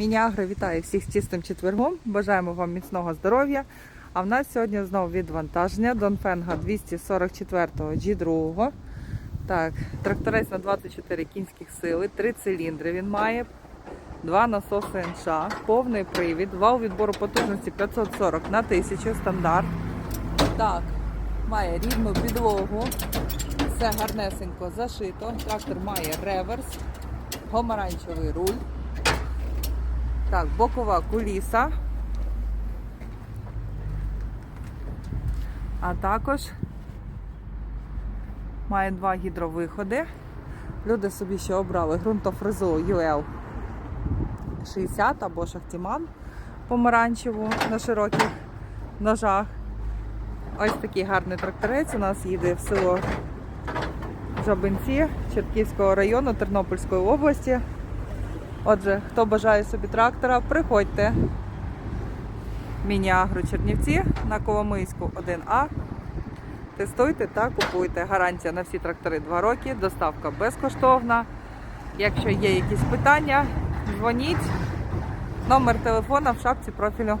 Міні-Агро вітає всіх з чистим четвергом. Бажаємо вам міцного здоров'я. А в нас сьогодні знову відвантаження Донфенга 244-го G2. Так, тракторець на 24 кінських сили, 3 циліндри він має, два насоси НШ, повний привід, вал відбору потужності 540 на 1000 стандарт. Так, має рівну підлогу, все гарнесенько зашито. Трактор має реверс, гомаранчевий руль. Так, бокова куліса. А також має два гідровиходи. Люди собі ще обрали ґрунтофрезу UL 60 або шахтіман помаранчеву на широких ножах. Ось такий гарний тракторець у нас їде в село Жабинці Черківського району Тернопільської області. Отже, хто бажає собі трактора, приходьте. Міні-агро Чернівці на Коломийську 1А. Тестуйте та купуйте. Гарантія на всі трактори 2 роки, доставка безкоштовна. Якщо є якісь питання, дзвоніть. Номер телефона в шапці профілю.